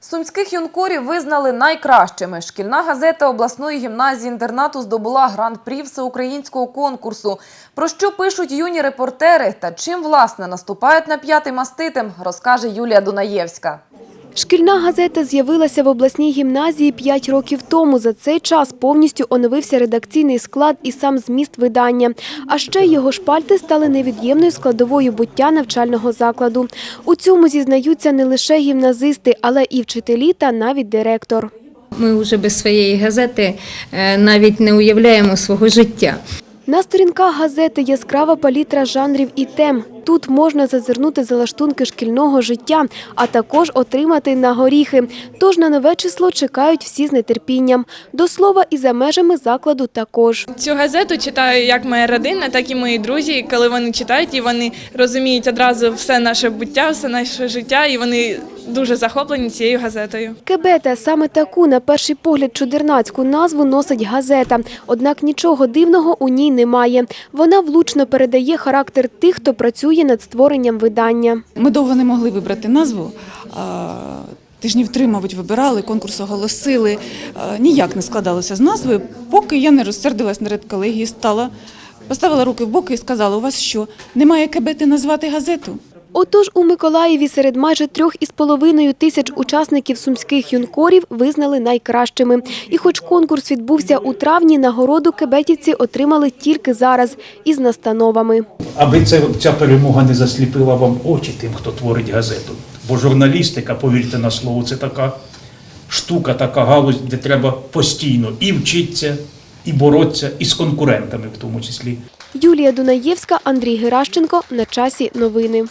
Сумських юнкорів визнали найкращими. Шкільна газета обласної гімназії інтернату здобула гран-прі всеукраїнського конкурсу. Про що пишуть юні репортери та чим власне наступають на п'ятий маститим, розкаже Юлія Дунаєвська. Шкільна газета з'явилася в обласній гімназії 5 років тому. За цей час повністю оновився редакційний склад і сам зміст видання. А ще його шпальти стали невід'ємною складовою буття навчального закладу. У цьому зізнаються не лише гімназисти, але і вчителі та навіть директор. Ми вже без своєї газети е, навіть не уявляємо свого життя. На сторінках газети яскрава палітра жанрів і тем. Тут можна зазирнути за лаштунки шкільного життя, а також отримати на горіхи. Тож на нове число чекають всі з нетерпінням. До слова, і за межами закладу також. Цю газету читаю як моя родина, так і мої друзі. Коли вони читають, і вони розуміють одразу все наше буття, все наше життя, і вони дуже захоплені цією газетою. Кебета саме таку, на перший погляд, чудернацьку назву носить газета. Однак нічого дивного у ній немає. Вона влучно передає характер тих, хто працює над створенням видання. Ми довго не могли вибрати назву. Тижнів три, мабуть, вибирали, конкурс оголосили. Ніяк не складалося з назвою, поки я не розсердилась на редколегії, стала, поставила руки в боки і сказала, у вас що, немає кебети назвати газету? Отож, у Миколаєві серед майже трьох із половиною тисяч учасників сумських юнкорів визнали найкращими. І хоч конкурс відбувся у травні, нагороду кебетівці отримали тільки зараз із настановами. аби це, ця перемога не засліпила вам очі тим, хто творить газету. Бо журналістика, повірте на слово, це така штука, така галузь, де треба постійно і вчитися, і боротися, і з конкурентами в тому числі. Юлія Дунаєвська, Андрій Геращенко. На часі новини.